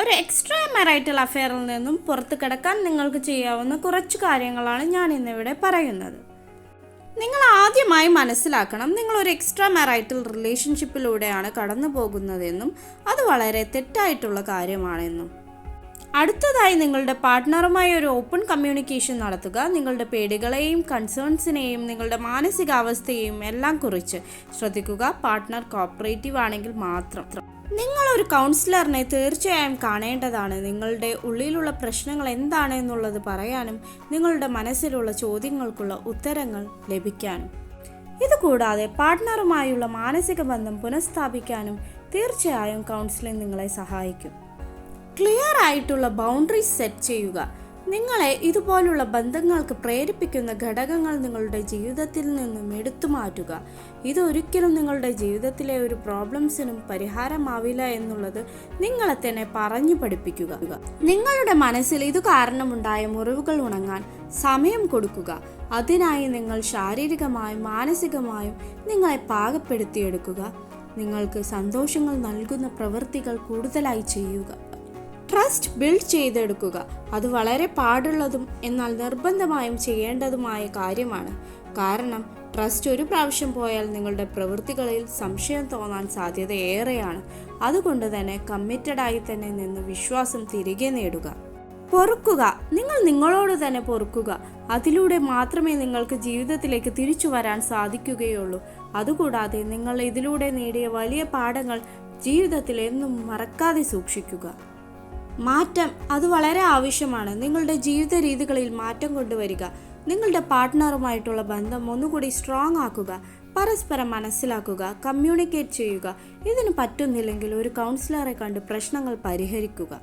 ഒരു എക്സ്ട്രാ മാരൈറ്റൽ അഫെയറിൽ നിന്നും പുറത്തു കിടക്കാൻ നിങ്ങൾക്ക് ചെയ്യാവുന്ന കുറച്ച് കാര്യങ്ങളാണ് ഞാൻ ഇന്നിവിടെ പറയുന്നത്. നിങ്ങൾ ആദ്യമായി മനസ്സിലാക്കണം നിങ്ങൾ ഒരു എക്സ്ട്രാ മാരൈറ്റൽ റിലേഷൻഷിപ്പിലൂടെയാണ് കടന്നു പോകുന്നതെന്നും അത് വളരെ തെറ്റായിട്ടുള്ള കാര്യമാണെന്നും. അടുത്തതായി നിങ്ങളുടെ പാർട്ട്ണറുമായി ഒരു ഓപ്പൺ കമ്മ്യൂണിക്കേഷൻ നടത്തുക നിങ്ങളുടെ പേടികളെയും കൺസേൺസിനെയും നിങ്ങളുടെ മാനസികാവസ്ഥയെയും എല്ലാം കുറിച്ച് ശ്രദ്ധിക്കുക. പാർട്ട്ണർ കോപ്പറേറ്റീവ് ആണെങ്കിൽ മാത്രം. നിങ്ങൾ ഒരു കൗൺസിലറിനെ തീർച്ചയായും കാണേണ്ടതാണ്. നിങ്ങളുടെ ഉള്ളിലുള്ള പ്രശ്നങ്ങൾ എന്താണ് എന്നുള്ളത് പറയാനും നിങ്ങളുടെ മനസ്സിലുള്ള ചോദ്യങ്ങൾക്കുള്ള ഉത്തരങ്ങൾ ലഭിക്കാനും. ഇതുകൂടാതെ പാർട്ട്ണറുമായുള്ള മാനസിക ബന്ധം പുനഃസ്ഥാപിക്കാനും തീർച്ചയായും കൗൺസിലിംഗ് നിങ്ങളെ സഹായിക്കും. ക്ലിയർ ആയിട്ടുള്ള ബൗണ്ടറി സെറ്റ് ചെയ്യുക. നിങ്ങളെ ഇതുപോലുള്ള ബന്ധങ്ങൾക്ക് പ്രേരിപ്പിക്കുന്ന ഘടകങ്ങൾ നിങ്ങളുടെ ജീവിതത്തിൽ നിന്നും എടുത്തു മാറ്റുക. ഇതൊരിക്കലും നിങ്ങളുടെ ജീവിതത്തിലെ ഒരു പ്രോബ്ലംസിനും പരിഹാരമാവില്ല എന്നുള്ളത് നിങ്ങളെ തന്നെ പറഞ്ഞു പഠിപ്പിക്കുക. നിങ്ങളുടെ മനസ്സിൽ ഇത് കാരണമുണ്ടായ മുറിവുകൾ ഉണങ്ങാൻ സമയം കൊടുക്കുക. അതിനായി നിങ്ങൾ ശാരീരികമായും മാനസികമായും നിങ്ങളെ പാകപ്പെടുത്തിയെടുക്കുക. നിങ്ങൾക്ക് സന്തോഷങ്ങൾ നൽകുന്ന പ്രവൃത്തികൾ കൂടുതലായി ചെയ്യുക. ട്രസ്റ്റ് ബിൽഡ് ചെയ്തെടുക്കുക. അത് വളരെ പാടുള്ളതും എന്നാൽ നിർബന്ധമായും ചെയ്യേണ്ടതുമായ കാര്യമാണ്. കാരണം ട്രസ്റ്റ് ഒരു പ്രാവശ്യം പോയാൽ നിങ്ങളുടെ പ്രവൃത്തികളിൽ സംശയം തോന്നാൻ സാധ്യത ഏറെയാണ്. അതുകൊണ്ട് തന്നെ കമ്മിറ്റഡായി തന്നെ നിന്ന് വിശ്വാസം തിരികെ നേടുക. പൊറുക്കുക. നിങ്ങൾ നിങ്ങളോട് തന്നെ പൊറുക്കുക. അതിലൂടെ മാത്രമേ നിങ്ങൾക്ക് ജീവിതത്തിലേക്ക് തിരിച്ചു വരാൻ സാധിക്കുകയുള്ളൂ. അതുകൂടാതെ നിങ്ങൾ ഇതിലൂടെ നേടിയ വലിയ പാഠങ്ങൾ ജീവിതത്തിൽ എന്നും മറക്കാതെ സൂക്ഷിക്കുക. മാറ്റം അത് വളരെ ആവശ്യമാണ്. നിങ്ങളുടെ ജീവിത രീതികളിൽ മാറ്റം കൊണ്ടുവരിക. നിങ്ങളുടെ പാർട്ട്ണറുമായിട്ടുള്ള ബന്ധം ഒന്നുകൂടി സ്ട്രോങ് ആക്കുക. പരസ്പരം മനസ്സിലാക്കുക കമ്മ്യൂണിക്കേറ്റ് ചെയ്യുക. ഇതിന് പറ്റുന്നില്ലെങ്കിൽ ഒരു കൗൺസിലറെ കണ്ട് പ്രശ്നങ്ങൾ പരിഹരിക്കുക.